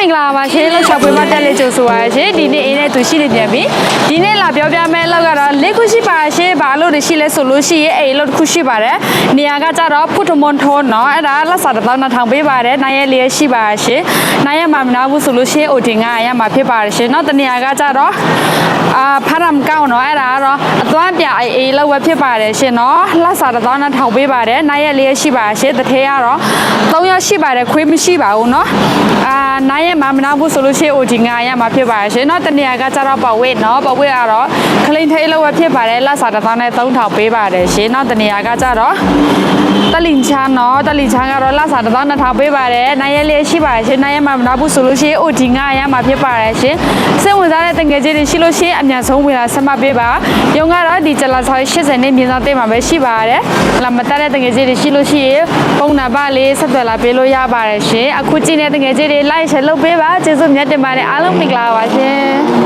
မင်္ဂလာပါရှင်လောက်ချပွေးမတက်လေးကြိုဆိုပါရရှင်ဒီနေ့အင်းနဲ့သူရှိနေပြန်ပြီဒီနေ့လာပြောပြမယ့်လောက်ကတော့လေးခုရှိပါရှင်ဘာလို့တွေရှိလဲဆိုလို့ရှိရင်အိမ်လောက်တစ်ခုရှိပါတယ်နေရာကကြတော့ဖုထမွန်ထုံးเนาะအဲ့ဒါလက်စာတစ်သောင်းနှစ်ထောင်ပေးပါတယ်နိုင်ရဲ့လေးရှိပါရှင်နိုင်ရဲ့မှာမနာဘူးဆိုလို့ရှိရင်အိုတင်ကရမှာဖြစ်ပါတယ်ရှင်เนาะတနေရာကကြတော့အာဖာရမ်ကောင်းเนาะအဲ့ဒါကတော့အသွမ်းပြအိမ်အိမ်လောက်ပဲဖြစ်ပါတယ်ရှင်เนาะလက်စာတစ်သောင်းနှစ်ထောင်ပေးပါတယ်နိုင်ရဲ့လေးရှိပါရှင်တစ်ထဲကတော့၃ရက်ရှိပါတယ်ခွေးမရှိပါဘူးเนาะအာနိုင် ် ရဲ့မှာမနာဘူးဆိုလို့ရှိရင်အိုတင်ကရမှာဖြစ်ပါတယ်ရှင်เนาะတနေရာကကြတော့ပဝေးเนาะပဝေးကတော့ခလိန်ထိတ်လောက်ပဲဖြစ်ပါတယ်လက်စာတစ်သောင်းနဲ့၃ထောင်ပေးပါတယ်ရှင်เนาะတနေရာကကြတော့ တလင်ချမ်းနော်တလင်ချမ်းကတော့လဆာတစ်သောင်းနှစ်ထောင်ပေးပါတယ်နိုင်ရဲလေးရှိပါတယ်ရှင်နိုင်ရဲမှာမနာဘူးဆိုလို့ရှိရင် OD ငါရမှာဖြစ်ပါတယ်ရှင်စိတ်ဝင်စားတဲ့တငယ်ချင်းတွေရှိလို့ရှိရင်အမြန်ဆုံးဝင်လာဆက်မှတ်ပေးပါရုံကတော့ဒီကျလာဆောင်း80နဲ့မြေဆောင်တိတ်မှာပဲရှိပါတယ်လာမတက်တဲ့တငယ်ချင်းတွေရှိလို့ရှိရင်ပုံနာပါလေးဆက်သွယ်လာပေးလို့ရပါတယ်ရှင်အခုကြည့်နေတဲ့တငယ်ချင်းတွေ like share လုပ် ပေးပါကျေးဇူးမြတ်တင်ပါတယ်အားလုံးမင်္ဂလာပါရှင်